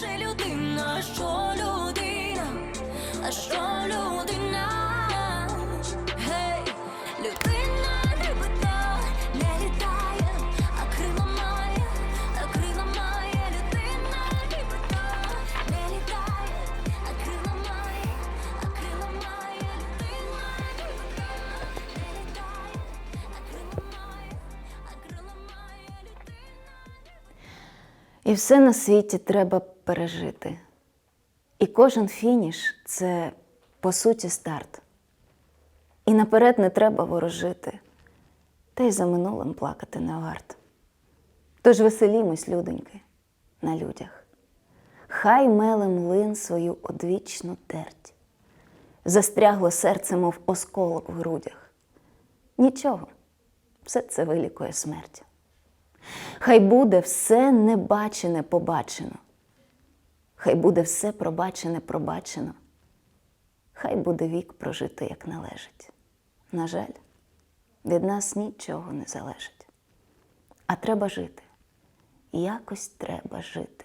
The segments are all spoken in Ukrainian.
же людина, що людина, а що людина? І все на світі треба пережити. І кожен фініш це по суті старт. І наперед не треба ворожити, та й за минулим плакати не варт. Тож веселімось, людоньки, на людях. Хай меле млин свою одвічну терть. Застрягло серце, мов осколок в грудях. Нічого, все це вилікує смерть. Хай буде все небачене побачено. Хай буде все пробачене пробачено. Хай буде вік прожити, як належить. На жаль, від нас нічого не залежить. А треба жити. Якось треба жити.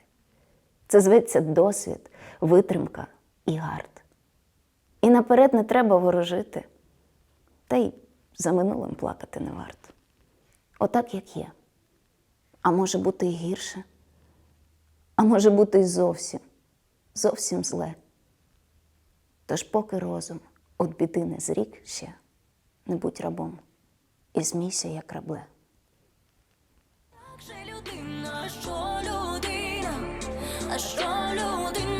Це зветься досвід, витримка і гард. І наперед не треба ворожити, та й за минулим плакати не варто. Отак, як є. А може бути і гірше, а може бути і зовсім, зовсім зле. Тож поки розум от біди не зрік ще, не будь рабом і змійся, як рабле. Так же людина, що людина, а що людина?